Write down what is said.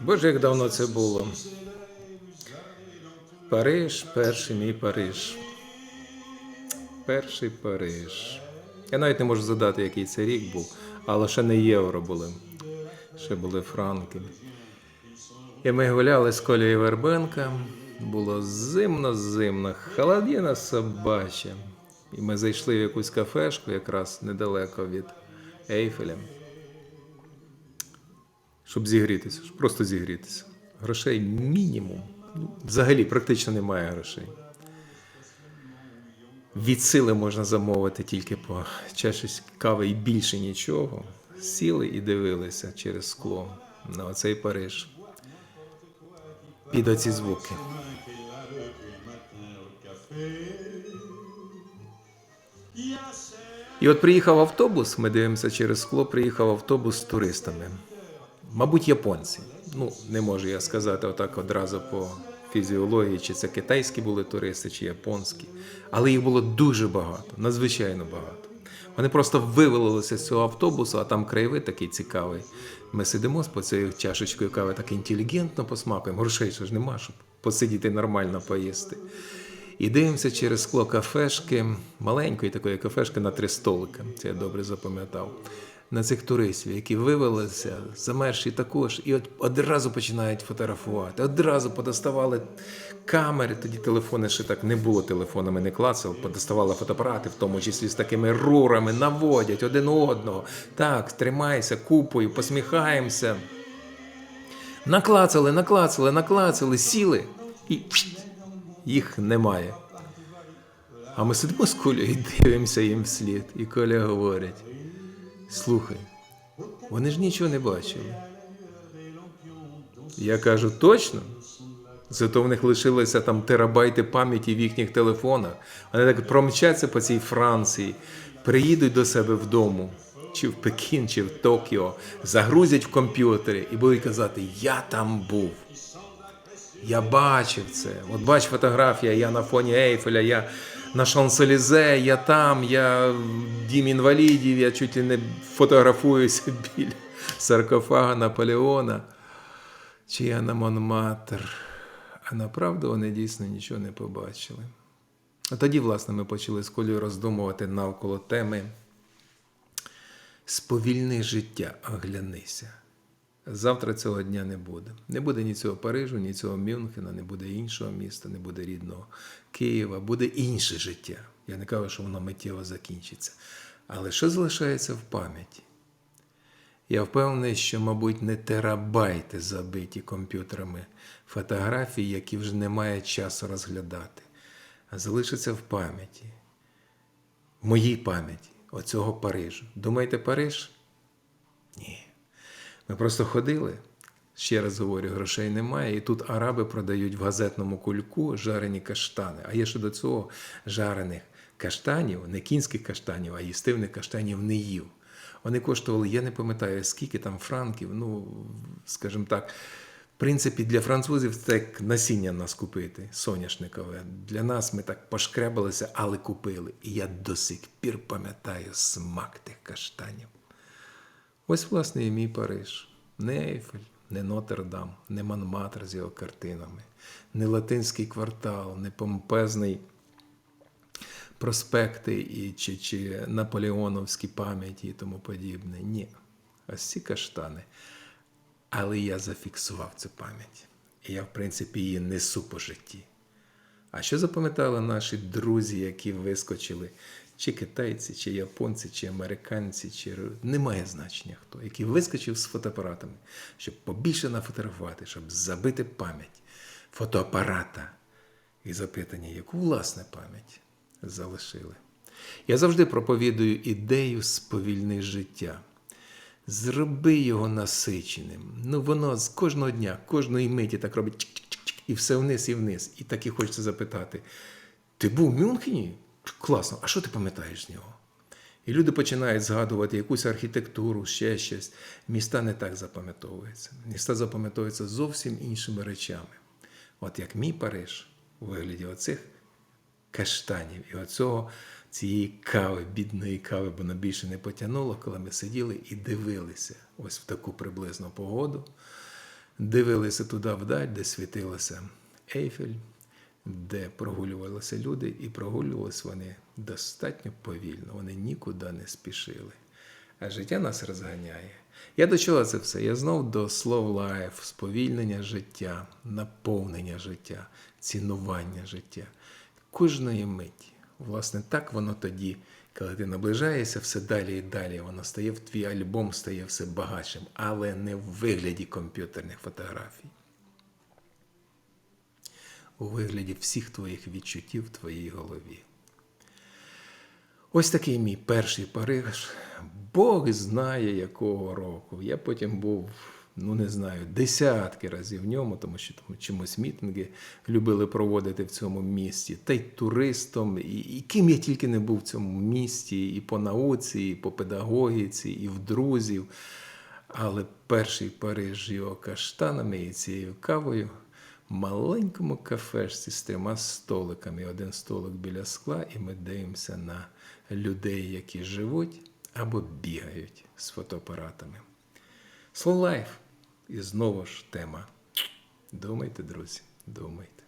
Боже, як давно це було. Париж, перший мій Париж. Перший Париж. Я навіть не можу задати, який це рік був, але ще не євро були. Ще були франки. І ми гуляли з Колею Вербенка. Було зимно-зимно, холодина собача. І ми зайшли в якусь кафешку, якраз недалеко від Ейфеля щоб зігрітися, щоб просто зігрітися. Грошей мінімум. Ну, взагалі практично немає грошей. Від сили можна замовити тільки по чашечці кави і більше нічого. Сіли і дивилися через скло на оцей Париж. Під оці звуки. І от приїхав автобус, ми дивимося через скло, приїхав автобус з туристами. Мабуть, японці. Ну, не можу я сказати отак одразу по фізіології, чи це китайські були туристи, чи японські. Але їх було дуже багато, надзвичайно багато. Вони просто вивалилися з цього автобусу, а там краєвид такий цікавий. Ми сидимо з цією чашечкою кави так інтелігентно посмакуємо. Грошей ж нема, щоб посидіти нормально поїсти. І дивимося через скло кафешки, маленької такої кафешки на три столики. Це я добре запам'ятав. На цих туристів, які вивелися, замерші також, і от одразу починають фотографувати. Одразу подоставали камери. Тоді телефони ще так не було телефонами, не клацали, подоставали фотоапарати, в тому числі з такими рурами, наводять один одного. Так, тримайся купою, посміхаємося. Наклацали, наклацали, наклацали, сіли і їх немає. А ми сидимо з Колею і дивимося їм вслід. І Коля говорить: слухай, вони ж нічого не бачили. Я кажу, точно? Зато в них лишилися там терабайти пам'яті в їхніх телефонах. Вони так промчаться по цій Франції, приїдуть до себе вдому, чи в Пекін, чи в Токіо, загрузять в комп'ютері і будуть казати: Я там був. Я бачив це. От бач фотографія, я на фоні Ейфеля, я на Шанселізе, я там, я дім інвалідів, я чуть ли не фотографуюся біля саркофага Наполеона. Чи я на Монматр. А направду вони дійсно нічого не побачили. А тоді, власне, ми почали з Колею роздумувати навколо теми Сповільни життя, оглянися. Завтра цього дня не буде. Не буде ні цього Парижу, ні цього Мюнхена, не буде іншого міста, не буде рідного Києва, буде інше життя. Я не кажу, що воно миттєво закінчиться. Але що залишається в пам'яті? Я впевнений, що, мабуть, не терабайти забиті комп'ютерами фотографій, які вже немає часу розглядати, а залишаться в пам'яті, в моїй пам'яті, оцього Парижу. Думаєте, Париж? Ні. Ми просто ходили. Ще раз говорю, грошей немає. І тут араби продають в газетному кульку жарені каштани. А є ще до цього жарених каштанів, не кінських каштанів, а їстивних каштанів не їв. Вони коштували, я не пам'ятаю, скільки там франків. Ну, скажімо так, в принципі, для французів це як насіння нас купити, соняшникове. Для нас ми так пошкребалися, але купили. І я до сих пір пам'ятаю смак тих каштанів. Ось, власне, і мій Париж. Не Ейфель, не Нотр-Дам, не Монматр з його картинами, не латинський квартал, не помпезний проспекти і, чи, чи наполеоновські пам'яті і тому подібне. Ні. Ось ці каштани. Але я зафіксував цю пам'ять. І я, в принципі, її несу по житті. А що запам'ятали наші друзі, які вискочили, чи китайці, чи японці, чи американці, чи немає значення хто, який вискочив з фотоапаратами, щоб побільше нафотографувати, щоб забити пам'ять фотоапарата і запитання, яку власне пам'ять залишили. Я завжди проповідую ідею сповільни життя. Зроби його насиченим. Ну, воно з кожного дня, кожної миті так робить чик-чик-чик, і все вниз і вниз. І так і хочеться запитати: ти був в Мюнхені? Класно, а що ти пам'ятаєш з нього? І люди починають згадувати якусь архітектуру, ще щось. Міста не так запам'ятовуються. Міста запам'ятовуються зовсім іншими речами. От як мій Париж у вигляді оцих каштанів і оцього цієї кави, бідної кави, бо на більше не потягнуло, коли ми сиділи і дивилися ось в таку приблизну погоду дивилися туди вдаль, де світилося Ейфель, де прогулювалися люди, і прогулювалися вони достатньо повільно, вони нікуди не спішили. А життя нас розганяє. Я до чого це все? Я знов до слов лайф, сповільнення життя, наповнення життя, цінування життя. Кожної миті. Власне, так воно тоді, коли ти наближаєшся все далі і далі, воно стає в твій альбом, стає все багатшим, але не в вигляді комп'ютерних фотографій. У вигляді всіх твоїх відчуттів в твоїй голові. Ось такий мій перший Париж. Бог знає якого року. Я потім був, ну не знаю, десятки разів в ньому, тому що там чомусь мітинги любили проводити в цьому місті. Та й туристом, і, і ким я тільки не був в цьому місті, і по науці, і по педагогіці, і в друзів. Але перший Париж його каштанами і цією кавою маленькому кафешці з трьома столиками, один столик біля скла, і ми дивимося на людей, які живуть або бігають з фотоапаратами. Slow Life. І знову ж тема. Думайте, друзі, думайте.